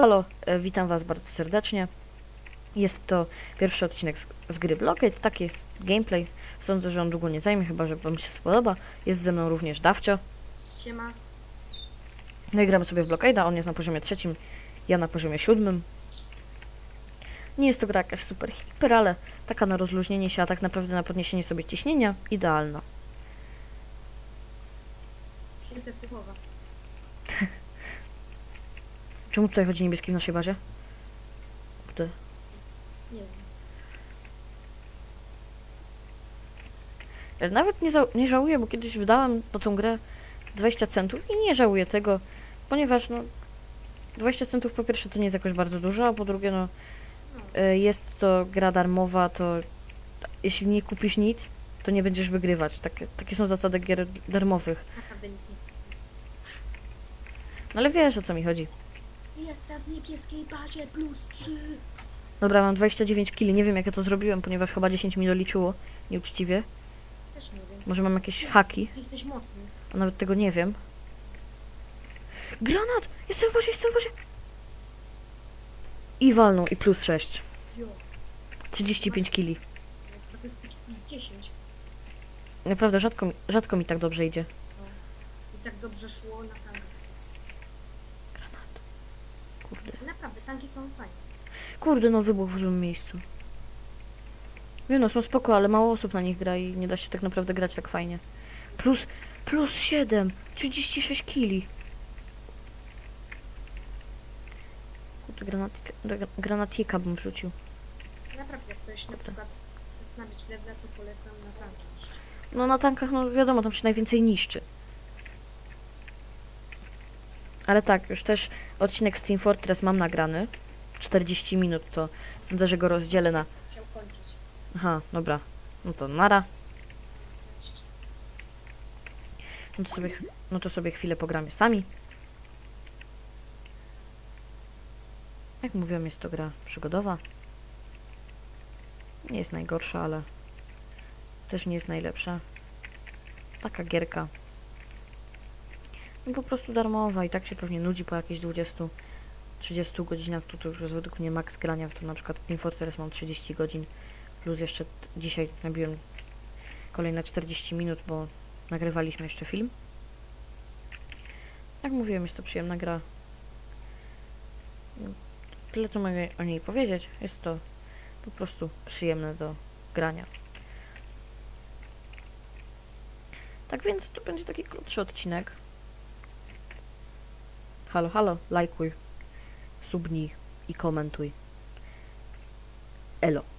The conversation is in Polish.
Halo, e, witam was bardzo serdecznie. Jest to pierwszy odcinek z, z gry Blockade, taki gameplay. Sądzę, że on długo nie zajmie, chyba że wam się spodoba. Jest ze mną również Dawcio. Siema. No i gramy sobie w Blockade'a, on jest na poziomie trzecim, ja na poziomie siódmym. Nie jest to gra jakaś super hiper, ale taka na rozluźnienie się, a tak naprawdę na podniesienie sobie ciśnienia idealna. Święte słowa. Czemu tutaj chodzi niebieski w naszej bazie? Kurde. Nie wiem. Ja Nawet nie, nie żałuję, bo kiedyś wydałem na tą grę 20 centów i nie żałuję tego, ponieważ no 20 centów po pierwsze to nie jest jakoś bardzo dużo, a po drugie no No, y, jest to gra darmowa, to jeśli nie kupisz nic, to nie będziesz wygrywać. Takie, takie są zasady gier darmowych. No ale wiesz o co mi chodzi. Jestem w niebieskiej bazie plus 3. Dobra, mam 29 kili, nie wiem jak ja to zrobiłem, ponieważ chyba 10 mi doliczyło nieuczciwie. Też nie wiem. Może mam jakieś haki, Ty jesteś mocny. a nawet tego nie wiem. Granat! Jestem w bazie, jestem w bazie! I walnął, i plus 6. Jo. 35 kili. No, statystyki plus 10. Naprawdę rzadko mi, rzadko mi tak dobrze idzie. I tak dobrze szło na tankach. Kurde. Naprawdę, tanki są fajne. Kurde, no wybuch w złym miejscu. Wiem, no są spoko, ale mało osób na nich gra i nie da się tak naprawdę grać tak fajnie. Plus, plus 7, 36 kili. Kurde, granatika, gra- granatika bym wrzucił. Naprawdę, jak ktoś na przykład nabić lewle, to polecam na tanki iść. No na tankach, no wiadomo, tam się najwięcej niszczy. Ale tak, już też odcinek z Team Fortress mam nagrany. 40 minut, to sądzę, że go rozdzielę na... Chciał kończyć. Aha, dobra. No to nara. No to sobie, no to sobie chwilę pogramy sami. Jak mówiłem, jest to gra przygodowa. Nie jest najgorsza, ale też nie jest najlepsza. Taka gierka. No po prostu darmowa i tak się pewnie nudzi po jakieś 20 30 godzinach, to, to już jest według mnie maks grania, w to na przykład Team Fortress mam 30 godzin, plus jeszcze dzisiaj nabiłem kolejne 40 minut, bo nagrywaliśmy jeszcze film. Jak mówiłem, jest to przyjemna gra. Tyle co mogę o niej powiedzieć. Jest to po prostu przyjemne do grania. Tak więc to będzie taki krótszy odcinek. Halo, halo, lajkuj, subnij i komentuj. Elo.